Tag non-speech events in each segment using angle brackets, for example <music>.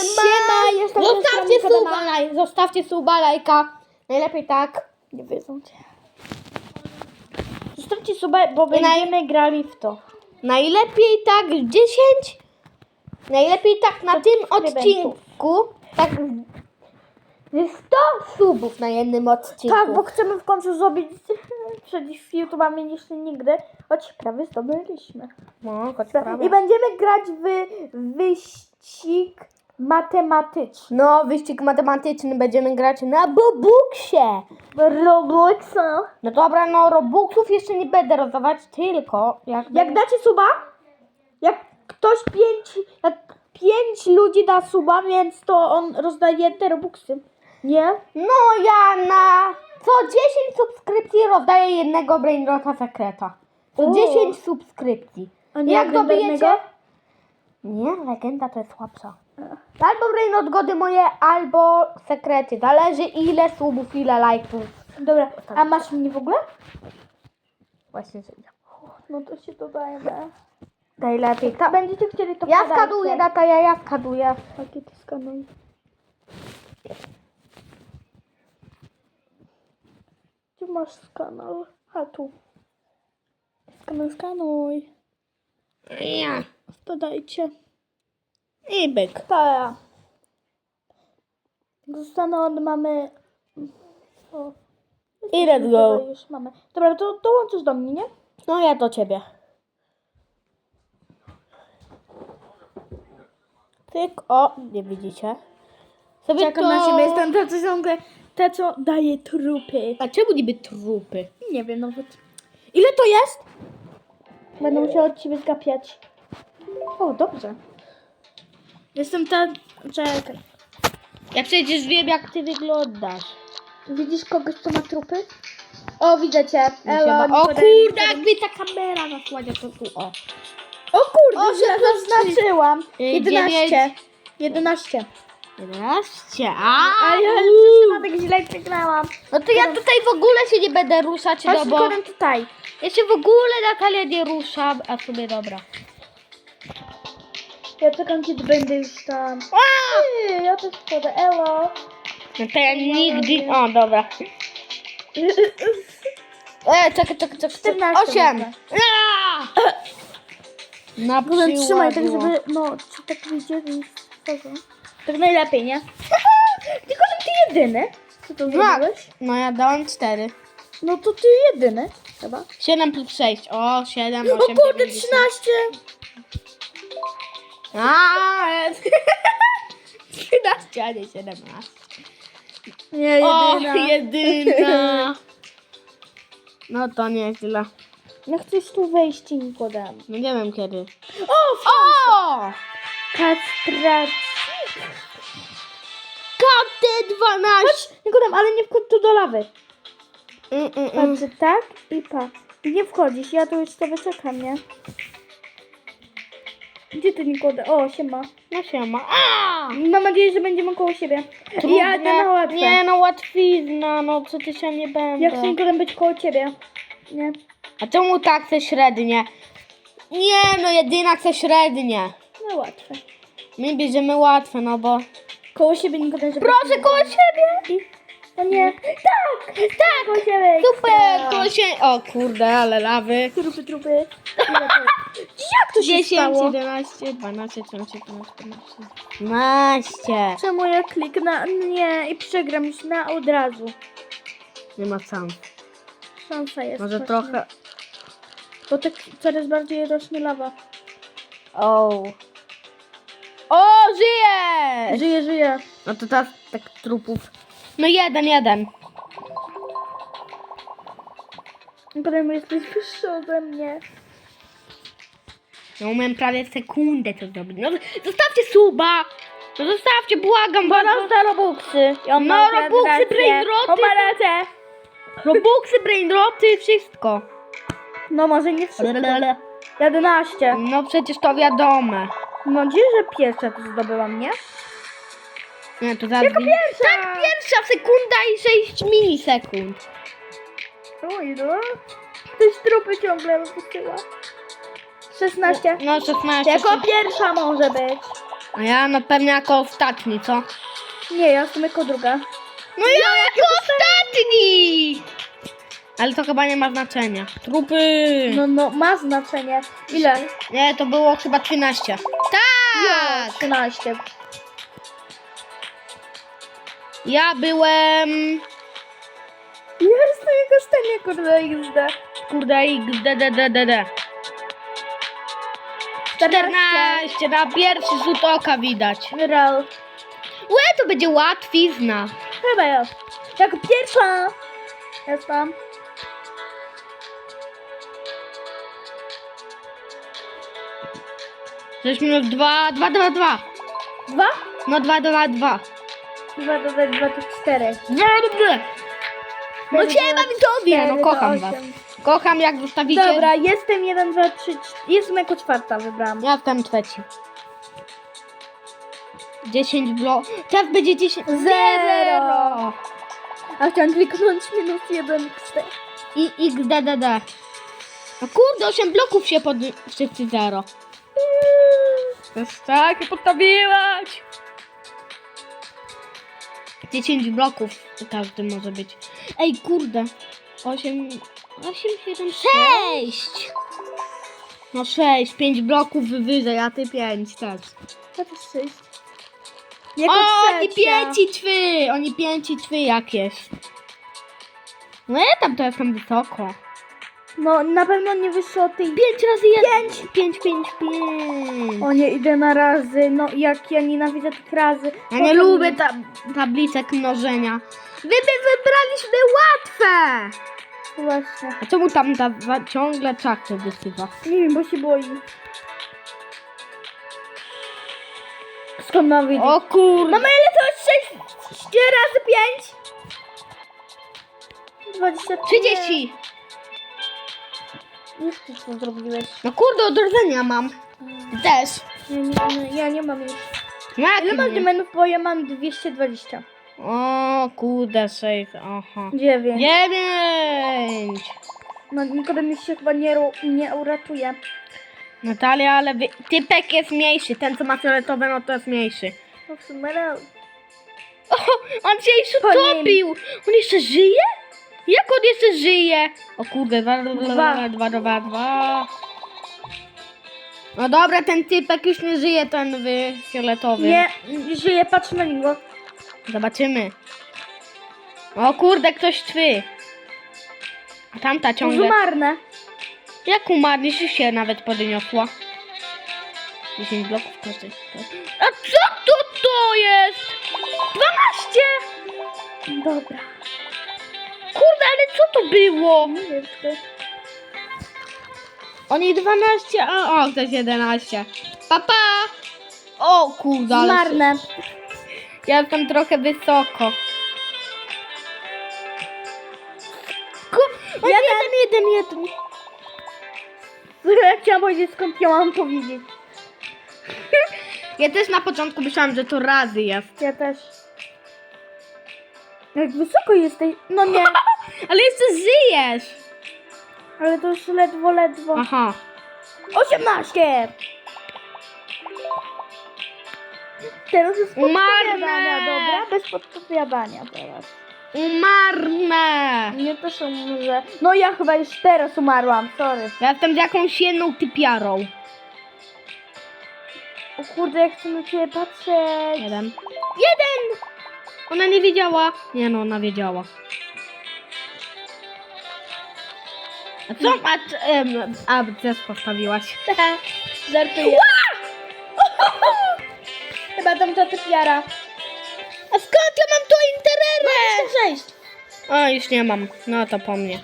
Siema, jestem Zostawcie suba, laj- zostawcie suba, lajka. Najlepiej tak. Nie wiedzą cię. Zostawcie suba, bo będziemy grali w to. Najlepiej tak 10. Najlepiej tak na tym Subskrybentów. odcinku. Tak ze 100 subów na jednym odcinku. Tak, bo chcemy w końcu zrobić przed YouTube'ami niż nigdy, choć prawie zdobyliśmy. No, choć prawie. I będziemy grać w wyścig matematyczny. No, wyścig matematyczny będziemy grać na Bobuxie. Robloxa. No dobra, no Robuxów jeszcze nie będę rozdawać, tylko jak, Jak dacie suba, jak ktoś pięć, jak pięć ludzi da suba, więc to on rozdaje te Robuxy. Nie? No ja na co 10 subskrypcji rozdaję jednego Brainrota sekreta. Co O. 10 subskrypcji. A nie Jak dobijecie? Nie, legenda to jest słabsza. Albo Brainrot gody moje, albo sekrety. Zależy ile subów, ile lajków. Dobra, a masz mnie w ogóle? Właśnie, że No to się dodajemy. najlepiej. Ta, Będziecie chcieli to ja podajcie. skaduję, data, ja, ja skaduję. Jakie ty skanuj. Gdzie masz skanał? A tu. Skanuj, skanuj. Ja. Dodajcie. I byk. Tak. Zostaną mamy... O. I let's go. Dobra, Już mamy. Dobra, to dołączysz do mnie, nie? No ja do ciebie. Tyk, o, nie widzicie. Sobie Czekam na siebie, jestem te, co ciągle... Te, co daje trupy. A czemu niby trupy? Nie wiem nawet. Ile to jest? Będę musiała od ciebie zgapiać. O, dobrze. Jestem ta... Czekaj. Ja przecież wiem jak ty wyglądasz. Widzisz kogoś, kto ma trupy? O, widzę cię. Elo, o Nikodem. kurde, jakby ta kamera nasłania to tu, o. O kurde, O, źle że plus zaznaczyłam. Y, 11. dziewięć. 11. 11, a, A ja uuu. tak źle przegrałam. No to ja tutaj w ogóle się nie będę ruszać, no Chodź bo Nikodem tutaj. ja się w ogóle Natalia nie ruszam, a w sumie dobra. Ja czekam, kiedy będę już tam. Ty, ja też wchodzę. Elo. No to ja nigdy, o dobra. E, czekaj, czekaj, czekaj. 14 Osiem. Aaa! Na Nikodem, trzymaj tak, żeby... No, czy tak wyjdzie wchodzę. Tak najlepiej, nie? <laughs> Nikodem, ty jedyny. Co to zrobiłeś? No ja dałem cztery. No to ty jedyny. Chyba. 7 plus 6. O, 7, 8, O kurde, 9, 13. A, 13, a nie 17. Nie, O, jedyna. jedyna. No to nieźle. No chcesz tu wejść, Nikodem. No nie wiem kiedy. O, O! kastracja. KT12! Chodź, Nikodem, ale nie wchodź tu do lawy. Mm, mm, mm. Patrz, tak i pa. I nie wchodzisz, ja tu już sobie czekam, nie? Gdzie ty, Nikodem? O, siema. No siema. A! Mam nadzieję, że będziemy koło siebie. Ja idę na łatwe. Nie, no łatwizna, no przecież ja nie będę. Ja chcę, Nikodem, być koło ciebie. Nie? A czemu tak chce średnie? Nie, no jedyna chce średnie. No łatwe. My bierzemy łatwe, no bo... Koło siebie, Nikodem, żeby... Proszę, koło siebie! I... O nie. Tak! Tak! Koło siebie. Super, koło siebie! O kurde, ale lawy. Trupy, trupy. Ile to jest? Jak to się 10, stało? 11, 12, 13, 14, 15, 15. Czemu ja kliknę? Nie, i przegram już na od razu. Nie ma sam. Szansa jest. Może właśnie. trochę... Bo tak coraz bardziej rośnie lawa. O. O, żyje! Żyje, żyje. No to teraz tak trupów. No jeden, jeden. Potem jesteś wyższy ode mnie. Ja umiem prawie w sekundę to zrobić. No zostawcie suba! No zostawcie, błagam Bo was. nam za robuxy. I on No, robuxy, brainroty. Robuxy, brainroty, wszystko. No może nie wszystko. 11. No przecież to wiadome. Mam nadzieję, że pierwsza to zdobyłam, nie? Nie, to zaraz... Jako pierwsza! Tak, pierwsza sekunda i 6 milisekund. Oj, no. Ktoś trupy ciągle wypuściła. 16. No 16. Jako pierwsza może być. A ja na pewno jako ostatni, co? Nie, ja jestem jako druga. No ja jako ostatni! Ale to chyba nie ma znaczenia. Trupy! No, no, ma znaczenie. Ile? Nie, to było chyba 13. Ja, Tak! 13. Ja byłem... Ja jestem jako ostatnia, kurde, XD. Kurde, XDDDD. 14 na pierwszy rzut oka widać. Real. Łe, to będzie łatwizna. Chyba ja. Jako pierwsza. Jestem. Żeśmy już 2, 2, 2, 2. Dwa? No 2, 2, 2. Dwa dodać dwa to cztery. No cieba widzowie, no Cztery kocham was. Kocham jak zostawicie. Dobra, jestem jeden, dwa, trzy, cz- jestem jako czwarta wybrałam. Ja jestem trzeci. 10 blok. Teraz będzie 10. Zero. A chciałam kliknąć minus jeden XD. I XDDD. No kurde, 8 bloków się pod... Wszyscy zero. To jest tak, postawiłaś. 10 bloków każdy może być. Ej, kurde. 8, 8, 7, 6. No 6, 5 bloków wyżej, a ty 5 też. To też sześć. Jako O, oni trzecia. pięci ćwy, oni pięci ćwy jakieś. No ja tam to jestem wysoko. No na pewno nie wyszło tej... 5 razy 1. 5, 5, 5. O nie, idę na razy. No jak ja nienawidzę tych razy. Ja nie Potem- lubię ta, tablicek mnożenia. Wy by wybraliśmy łatwe. Właśnie. A czemu tam ta, ciągle czachę wysyła? Nie wiem, bo się boi. Skąd mam wiedzieć? O kurde. Mama, ile to jest 6 razy 5? 20. 30. Już ty co zrobiłeś? No kurde, odrodzenia mam. Też. Ja nie, nie, ja nie mam już. Jak Ile masz nie? Bo ja mam 220. O kurde, save. Aha. 9. Dziewięć. No Nikodem już się chyba nie, ru- nie uratuje. Natalia, ale wy... typek jest mniejszy. Ten, co ma fioletowe, no to jest mniejszy. No w sumie raz. <laughs> O, on się jeszcze Po nim. On jeszcze żyje? Jak on jeszcze żyje? O kurde, dwa, dwa, Dwa. dwa, dwa. No dobra, ten typek już nie żyje, ten wy fioletowy. Nie, żyje, patrz na niego. Zobaczymy. O kurde, ktoś twy. A tamta ciągle. Zumarne. Jak umarniesz, już się nawet podniosła. 10 bloków każdej. A co to to jest? 12! Dobra. To było? Oni 12, a o, ktoś 11. Papa! O kurde, ale Zumarne. ja jestem trochę wysoko. Ku... O, jeden, jeden, jeden. Ja chciałam powiedzieć, skąd ja mam powiedzieć. <laughs> Ja też na początku myślałam, że to razy jest. Ja też. Jak wysoko jesteś. No nie, <laughs> Ale jeszcze żyjesz. ale to już ledwo, ledwo. Aha. 18! Teraz jest Umarne. podpowiadania, dobra? Bez podpowiadania teraz. Umarnę. Nie to są że... No ja chyba już teraz umarłam, sorry. Ja jestem jakąś jedną typiarą. O kurde, jak chcę na ciebie patrzeć. Jeden. Jeden! Ona nie wiedziała. Nie no, ona wiedziała. Co? A, em, a też postawiłaś. Żartuję. <laughs> Chyba tam ta typiara. A skąd ja mam to intererę? 26. O, już nie mam. No to po mnie.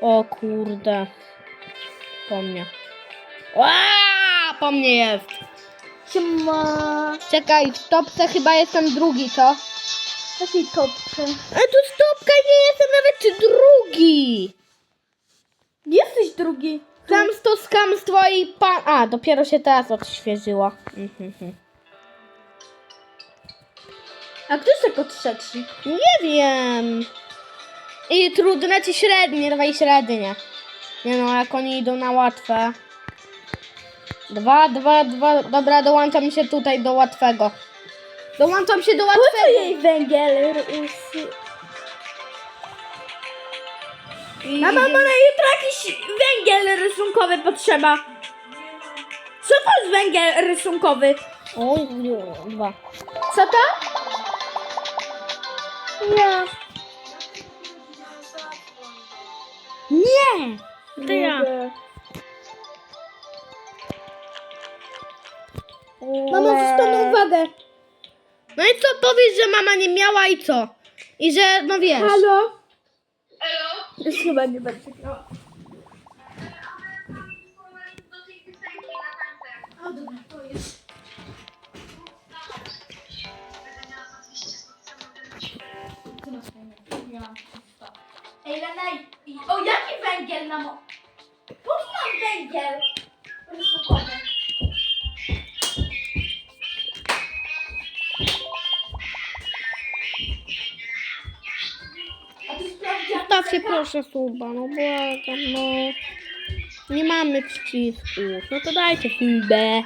O kurde. Po mnie. Ła! Po mnie jest. Siema. Czekaj, w topce chyba jestem drugi, co? Jakiej topce? A tu stopka nie jestem nawet drugi. Jesteś drugi. Klamstwo, skamstwo i pan... A, dopiero się teraz odświeżyło. Mhm. A kto jest jako trzeci? Nie wiem. I trudne czy średnie? Dawaj średnie. Nie no, jak oni idą na łatwe. Dwa, dwa, dwa. Dobra, dołączam się tutaj do łatwego. Dołączam się do Po co łatwego. jej węgiel? I- Mama, ma na jutro jakiś węgiel rysunkowy potrzeba. Co to jest węgiel rysunkowy? Oj, dwa. Co to? Ja. Nie! To ja. Mama, zostanę uwagę. No i co powiesz, że mama nie miała i co? I że, no wiesz. Halo? Już chyba nie będę grała. O, dobra, to jest. Ej, Lena, i- o jaki węgiel nam... Po co nam węgiel rysunkowy? Sprawdziłaś Stawcie ceka? proszę suba, no błagam, no. Nie mamy przycisków. No to dajcie subę.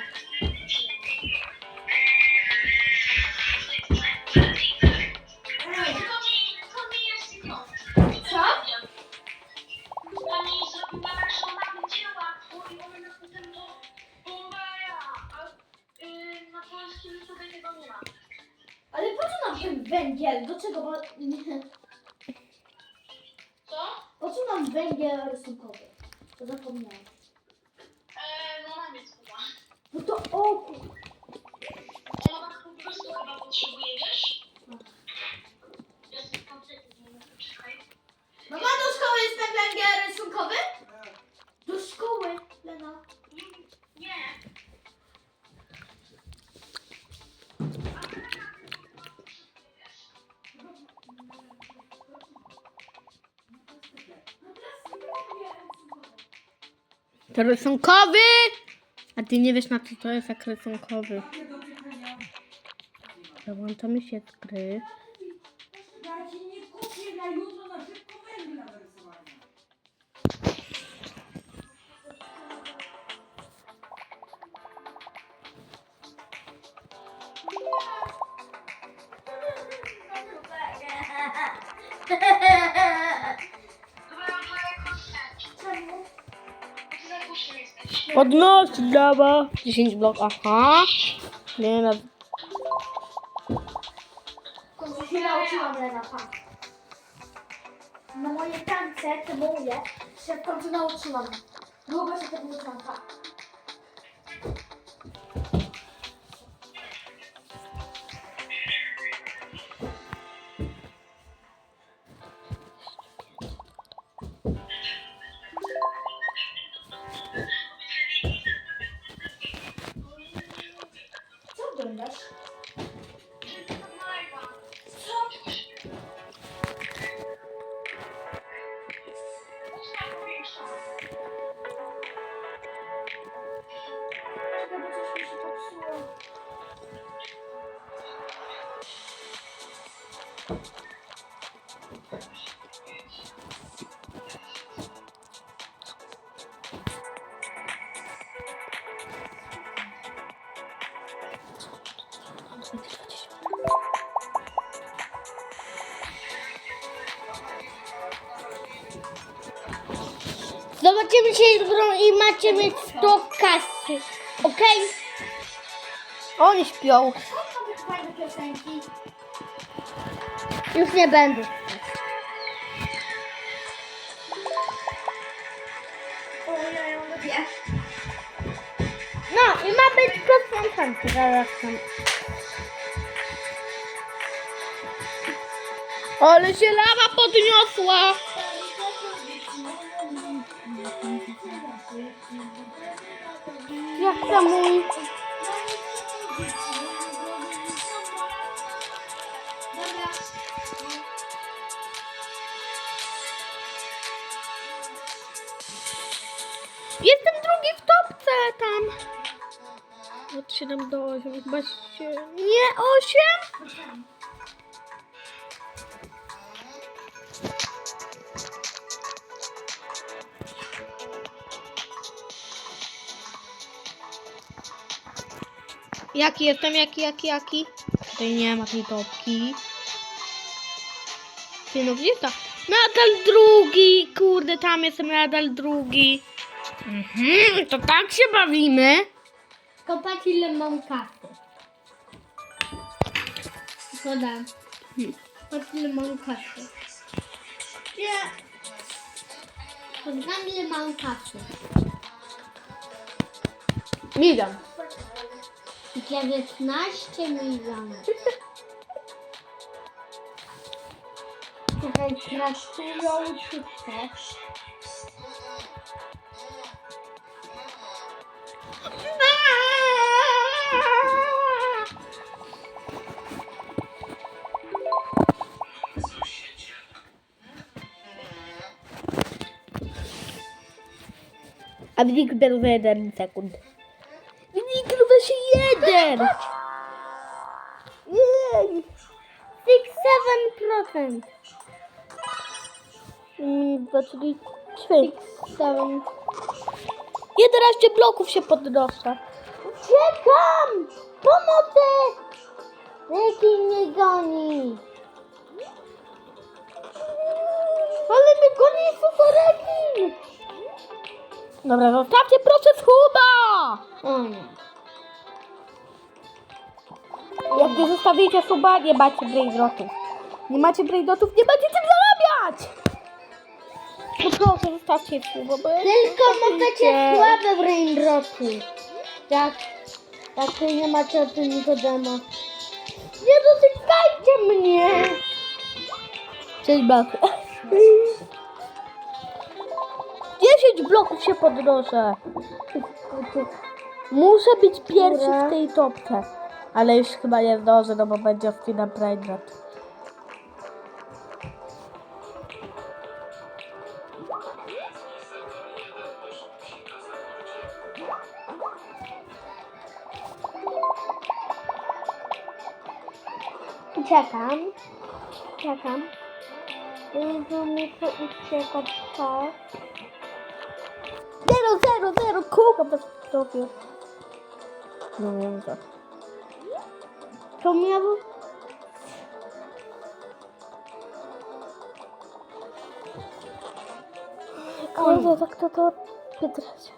Ale po co nam ten węgiel? Do czego? Bo... To rysunkowy! A ty nie wiesz na co to jest jak rysunkowy. Dołączamy się z gry. Podnoś dawa. 10 blok, aha. Nie no. W końcu się nauczyłam, Lena, pa. Na moje tańce, te moje, się w końcu nauczyłam. Długo się tego uczyłam, pa. Zobaczymy się jutro i macie mieć 100 kasy. Okej? Oni śpią. Co to być fajne piosenki? Już nie będę. Ojej, ja lubię. No i ma być piosenka. Zaraz tam. Ale się lawa podniosła. Mój... Jestem drugi w topce tam. Od 7 do 8, chyba się... Nie, 8? Jaki jestem? Jaki, jaki, jaki? Tutaj nie ma tej topki. Ty no gdzie ta? Nadal drugi! Kurde, tam jestem nadal drugi. Mhm, to tak się bawimy. Patrz ile mam kasy. Szkoda. Patrz ile mam kasy. Nie. Podam ile mam kasy. Milion. 19 milionów. Czekaj, pracują czy chcesz? A wynik był za 1 sekund. 1! Jej! 6-7%. Minus 2, czyli 3. 7. 11 bloków się podnoszę. Uciekam! Pomocy! Jaki mnie goni? Ale mnie goni superekin! Dobra, zostawcie proces chuba! O nie. Jak nie zostawicie suba, nie macie brainrotów. Nie macie brainrotów, nie będziecie tym zarabiać! No proszę, zostawcie suba, bo Tylko możecie słabe braindroty. Jak, jak wy nie macie o tym Nikodema. Nie dotykajcie mnie! Cześć, Bach. 10 bloków się podnoszę. Muszę być pierwszy w tej topce. Ale już chyba nie zdążę, no bo będzie wpina brainrot. Czekam. Czekam. Jezu, mi to ucieka czas. 0, 0, 0, kółka bez topie. No nie wiem co. To miało... Kurde, tak to to Pietrać.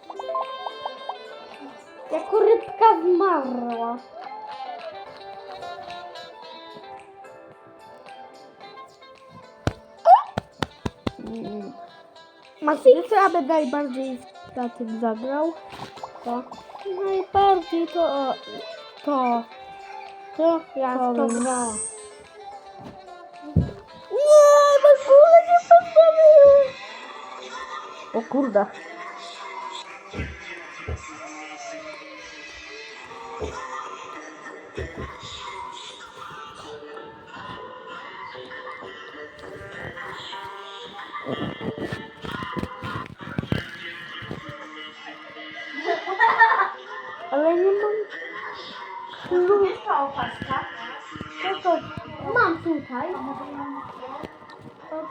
Jako rybka zmarła. Macie, co ja bym najbardziej na tym zagrał? To. Najbardziej to... To. To ja To gra. Nie, w ogóle nie. O kurde.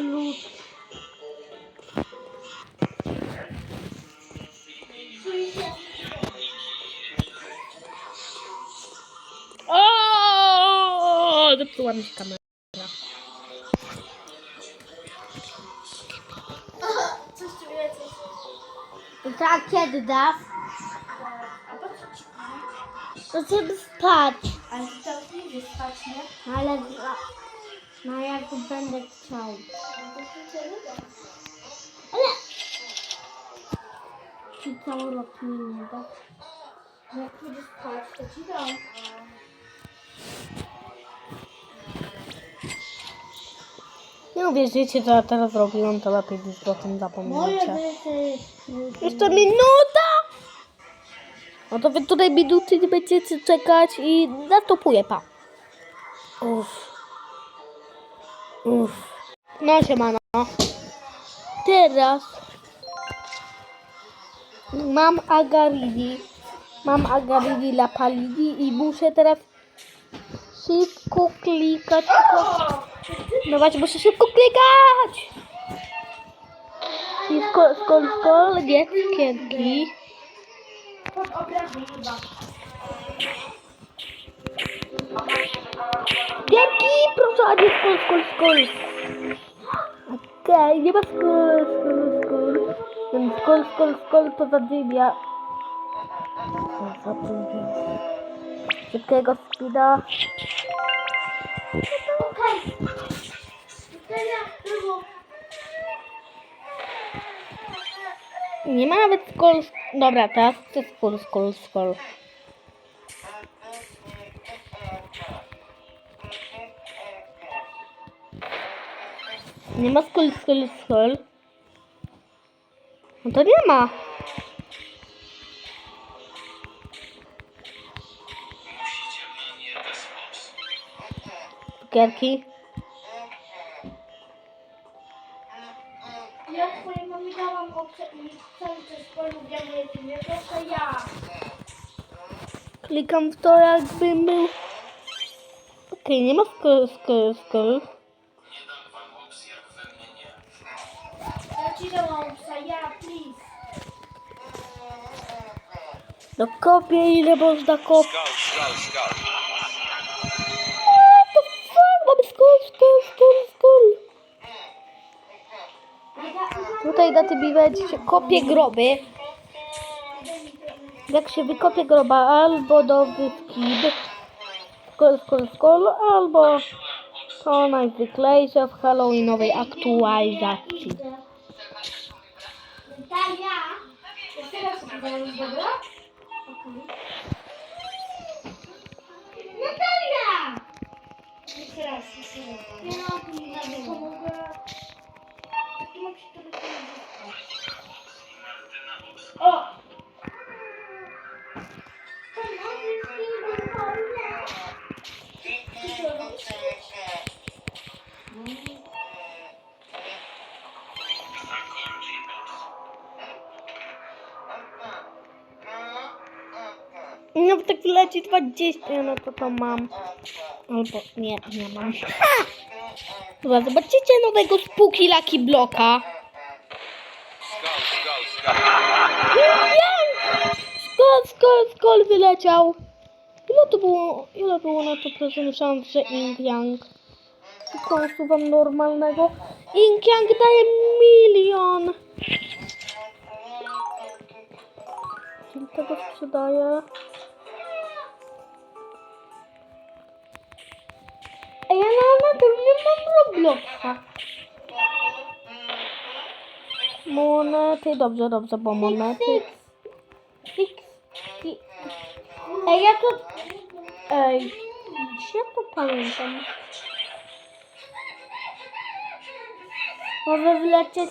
klucz? O, zepsuła mi się kamera. Tak, kiedy dasz? To żeby spać. Ale ty teraz nie spać, nie? Ale no jak będę chciał. Ale ci cały rok mi nie da. Jak będziesz spać, to ci dam. Nie uwierzycie, co ja teraz robiłam, to lepiej już o tym zapomnijcie. Jeszcze minuta! No to wy tutaj minuty nie będziecie czekać i nastopuję, pa. Uff. Uff. No siemano. Teraz mam agarini. Mam agarini lapalini i muszę teraz szybko klikać. No właśnie, muszę szybko klikać. I skol, skol, skol, nie, kienki. Kienki, proszę, a nie skol, skol, skol. Okej, nie ma skol, skol, skol. Ten skol, skol, skol to zadymia. To. Szybkiego spina. Nie ma nawet skol. Dobra, teraz chcę skol, skol, skol. Nie ma skol, skol, skol. No to nie ma. Cukierki. Ja twojej mamie dałam cały czas polubiam jedynie, to ja. Klikam w to jakbym był. Okej, nie ma skol, skol, skol. No kopię ile można kopić. Mamy skol, skol, skol, skol. Tutaj na tym evencie się kopie groby. Jak się wykopie groba albo nowy skin, skol, skol, skol, albo to najzwyklejsze w halloweenowej aktualizacji. Natalia! Jeszcze raz opowiadam, dobra? No bo tak wleci 20, no to to mam. Albo nie, nie mam. Dobra, zobaczycie nowego spooky Lucky Bloka. Skol, skol, skol wyleciał. Ile to było, ile było na to procent szans, że Ink Yang? Tylko usuwam normalnego. Ink Yang daje milion. Czyli tego sprzedaję. Robloxa. Monety, dobrze, dobrze, bo monety. Ej, ja to... Ej, gdzie ja to pamiętam? Może wlecieć...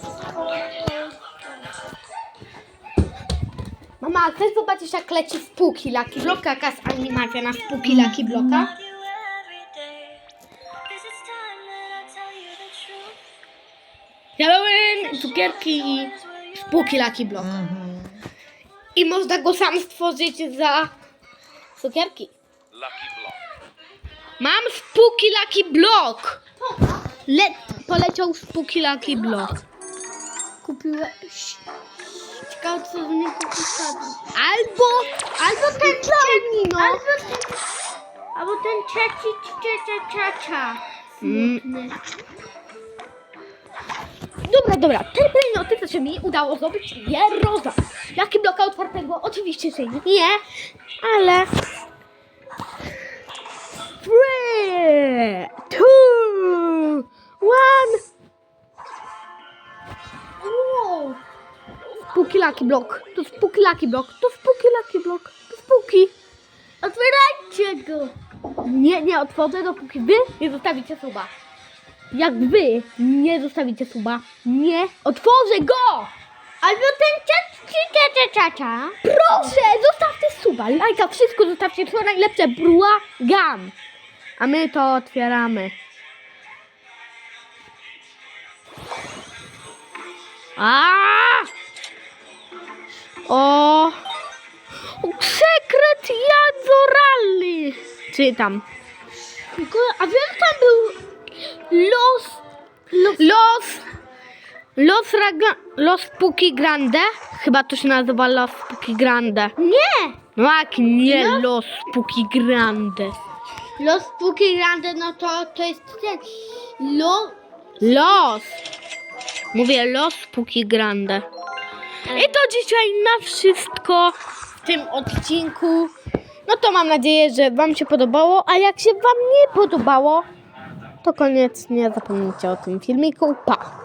Mama, a chcesz zobaczyć jak leci spółki Lucky Bloka? Jaka jest animacja na spółki Lucky Bloka? Cukierki i spółki Lucky Block. I można go sam stworzyć za cukierki. Lucky block. Mam spółki Lucky Block. Le poleciał spółki Lucky Block. Kupiłeś. Ciekawe co z nim kupić Albo, albo ten trzeci, no. Albo ten... Albo ten trzeci, trzecia, czacia. Mm. Dobra, dobra, te brainoty to się mi udało zrobić je roza. Jaki bloka otwartego? Oczywiście, że nie, ale... Three, two, one. Wow. Spooky Lucky Block. To Spooky Lucky Block. To Spooky Lucky Block. To Spooky. Otwierajcie go. Nie, nie otworzę, dopóki wy nie zostawicie suba. Jak wy nie zostawicie suba, nie otworzę go! Albo ten czaci, czacia, czacia. Proszę, zostawcie suba. lajka, wszystko zostawcie, co najlepsze, błagam. A my to otwieramy. A! O! sekret jadzoralny! Czytam. A wiesz, tam był los... Los. Los Raga, Los Puki Grande? Chyba to się nazywa Los Puki Grande. Nie! No jak nie Los Puki Grande. Los Puki Grande, no to, to jest ten... Los... Los. Mówię Los Puki Grande. I to dzisiaj na wszystko w tym odcinku. No to mam nadzieję, że Wam się podobało, a jak się Wam nie podobało, to koniecznie zapomnijcie o tym filmiku. Pa!